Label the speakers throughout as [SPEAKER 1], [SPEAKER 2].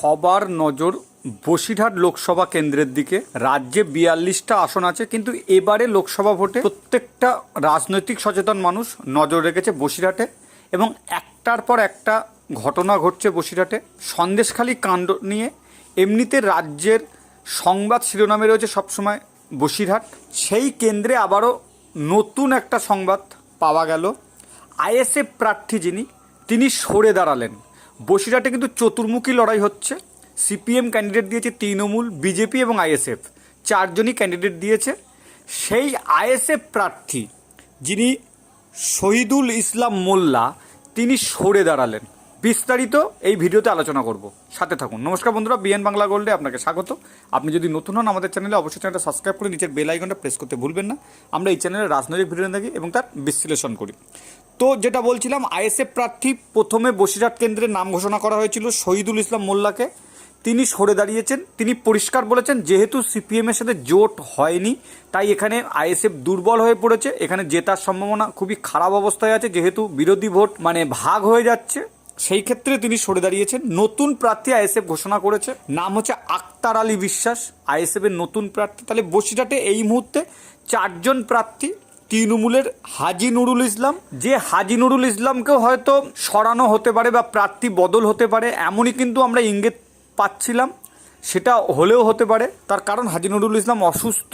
[SPEAKER 1] সবার নজর বসিরহাট লোকসভা কেন্দ্রের দিকে। রাজ্যে বিয়াল্লিশটা আসন আছে, কিন্তু এবারে লোকসভা ভোটে প্রত্যেকটা রাজনৈতিক সচেতন মানুষ নজর রেখেছে বসিরহাটে এবং একটার পর একটা ঘটনা ঘটছে বসিরহাটে। সন্দেশখালী কাণ্ড নিয়ে এমনিতে রাজ্যের সংবাদ শিরোনামে রয়েছে সবসময় বসিরহাট। সেই কেন্দ্রে আবারও নতুন একটা সংবাদ পাওয়া গেল। আইএসএফ প্রার্থী যিনি, তিনি সরে দাঁড়ালেন। বসিরহাটে কিন্তু চতুর্মুখী লড়াই হচ্ছে। সিপিএম ক্যান্ডিডেট দিয়েছে তৃণমূল, বিজেপি এবং আইএসএফ। চারজনই ক্যান্ডিডেট দিয়েছে। সেই আইএসএফ প্রার্থী যিনি শহীদুল ইসলাম মোল্লা, তিনি সরে দাঁড়ালেন। বিস্তারিত এই ভিডিওতে আলোচনা করব। সাথে থাকুন। নমস্কার বন্ধুরা, বিএন বাংলা গোল্ডে আপনাকে স্বাগত। আপনি যদি নতুন হন আমাদের চ্যানেলে, অবশ্যই চ্যানেলটা সাবস্ক্রাইব করে নিচের বেল আইকনটা প্রেস করতে ভুলবেন না। আমরা এই চ্যানেলে রাজনৈতিক ভিডিও থাকি এবং তার বিশ্লেষণ করি। তো যেটা বলছিলাম, আইএসএফ প্রার্থী প্রথমে বসিরহাট কেন্দ্রে নাম ঘোষণা করা হয়েছিল শহীদুল ইসলাম মোল্লাকে। তিনি সরে দাঁড়িয়েছেন, তিনি পরিষ্কার বলেছেন, যেহেতু সিপিএমের সাথে জোট হয়নি, তাই এখানে আইএসএফ দুর্বল হয়ে পড়েছে। এখানে জেতার সম্ভাবনা খুবই খারাপ অবস্থায় আছে, যেহেতু বিরোধী ভোট মানে ভাগ হয়ে যাচ্ছে। সেই ক্ষেত্রে তিনি সরে দাঁড়িয়েছেন। নতুন প্রার্থী আইএসএফ ঘোষণা করেছে। নাম হচ্ছে আক্তার আলী বিশ্বাস। আইএসএফ এর নতুন প্রার্থী। তাহলে বসিরহাটে এই মুহূর্তে চারজন প্রার্থী। তৃণমূলের হাজি নুরুল ইসলাম। যে হাজি নুরুল ইসলামকেও হয়তো সরানো হতে পারে বা প্রার্থী বদল হতে পারে, এমনই কিন্তু আমরা ইঙ্গিত পাচ্ছিলাম। সেটা হলেও হতে পারে। তার কারণ হাজি নুরুল ইসলাম অসুস্থ।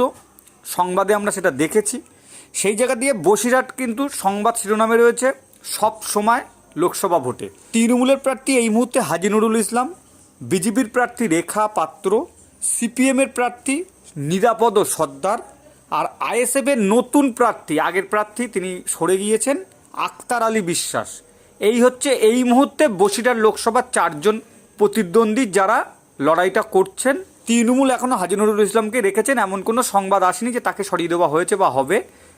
[SPEAKER 1] সংবাদে আমরা সেটা দেখেছি। সেই জায়গা দিয়ে বসিরহাট কিন্তু সংবাদ শিরোনামে রয়েছে। সব সময় লোকসভা ভোটে। তৃণমূলের প্রার্থী এই মুহূর্তে হাজি নুরুল ইসলাম, বিজেপির প্রার্থী রেখা পাত্র, সিপিএমের প্রার্থী নিরাপদ সর্দার, আর আইএসএফের নতুন প্রার্থী, আগের প্রার্থী তিনি সরে গিয়েছেন আক্তার আলী বিশ্বাস। এই হচ্ছে এই মুহূর্তে বসিরহাট লোকসভার চারজন প্রতিদ্বন্দ্বী যারা লড়াইটা করছেন। তৃণমূল এখনও হাজি নুরুল ইসলামকে রেখেছেন, এমন কোনো সংবাদ আসেনি যে তাকে সরিয়ে দেওয়া হয়েছে বা হবে।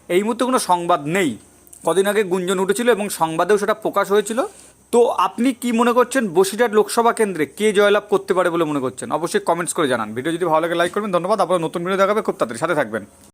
[SPEAKER 1] এই মুহূর্তে কোনো সংবাদ নেই। কদিন আগে গুঞ্জন উঠেছিল এবং সংবাদেও সেটা প্রকাশ হয়েছিল। তো আপনি কি মনে করছেন বসিরহাট লোকসভা কেন্দ্রে কে জয়লাভ করতে পারে বলে মনে করছেন? অবশ্যই কমেন্টস করে জানান। ভিডিও যদি ভালো লাগে লাইক করবেন, ধন্যবাদ। আপনার নতুন ভিডিও দেখাবে, খুব তাড়াতাড়ি। সাথে থাকবেন।